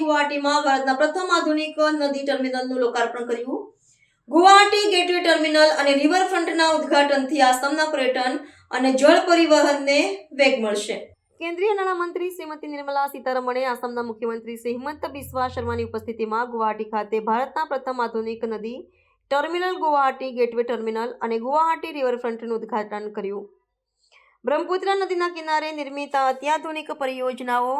ગુવાહાટીમાં ભારતના પ્રથમ આધુનિક નદી ટર્મિનલનું લોકાર્પણ કર્યું. ગુવાહાટી ગેટવે ટર્મિનલ અને રિવરફ્રન્ટના ઉદ્ઘાટનથી આસામના પર્યટન અને જળ પરિવહનને વેગ મળશે. કેન્દ્રીય નાણામંત્રી શ્રીમતી નિર્મલા સીતારમણે આસામના મુખ્યમંત્રી શ્રી હિમંત બિસ્વા શર્માની ઉપસ્થિતિમાં ગુવાહાટી ખાતે ભારતના પ્રથમ આધુનિક નદી ટર્મિનલ ગુવાહાટી ગેટવે ટર્મિનલ અને ગુવાહાટી રિવરફ્રન્ટનું ઉદ્ઘાટન કર્યું. બ્રહ્મપુત્રા નદીના કિનારે નિર્મિત અત્યાધુનિક પરિયોજનાઓ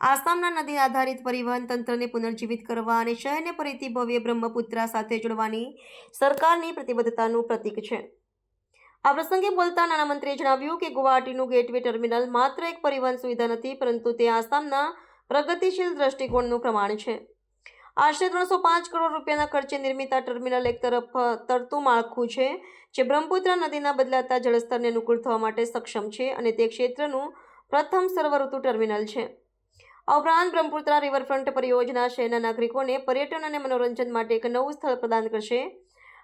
આસામના નદી આધારિત પરિવહન તંત્રને પુનર્જીવિત કરવા અને શહેરને ફરીથી ભવ્ય બ્રહ્મપુત્રા સાથે જોડવાની સરકારની પ્રતિબદ્ધતાનું પ્રતીક છે. આ પ્રસંગે બોલતા નાણામંત્રીએ જણાવ્યું કે ગુવાહાટીનું ગેટવે ટર્મિનલ માત્ર એક પરિવહન સુવિધા નથી, પરંતુ તે આસામના પ્રગતિશીલ દ્રષ્ટિકોણનું પ્રમાણ છે. આશરે ત્રણસો પાંચ કરોડ રૂપિયાના ખર્ચે નિર્મિત આ ટર્મિનલ એક તરફ તરતું માળખું છે, જે બ્રહ્મપુત્રા નદીના બદલાતા જળસ્તરને અનુકૂળ થવા માટે સક્ષમ છે અને તે ક્ષેત્રનું પ્રથમ સર્વઋતુ ટર્મિનલ છે. આ ઉપરાંત બ્રહ્મપુત્રા રિવરફ્રન્ટ પરિયોજના શહેરના નાગરિકોને પર્યટન અને મનોરંજન માટે એક નવું સ્થળ પ્રદાન કરશે.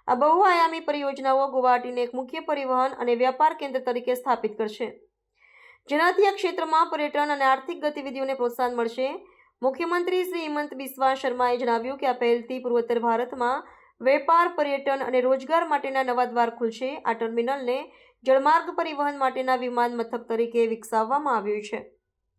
આ બહુઆયામી પરિયોજનાઓ ગુવાહાટીને એક મુખ્ય પરિવહન અને વ્યાપાર કેન્દ્ર તરીકે સ્થાપિત કરશે. જેનાથી આ ક્ષેત્રમાં પર્યટન અને આર્થિક ગતિવિધિઓને પ્રોત્સાહન મળશે. મુખ્યમંત્રી શ્રી હિમંત બિસ્વા શર્માએ જણાવ્યું કે આ પહેલથી પૂર્વોત્તર ભારતમાં વેપાર, પર્યટન અને રોજગાર માટેના નવા દ્વાર ખુલશે. આ ટર્મિનલને જળમાર્ગ પરિવહન માટેના વિમાન મથક તરીકે વિકસાવવામાં આવ્યું છે.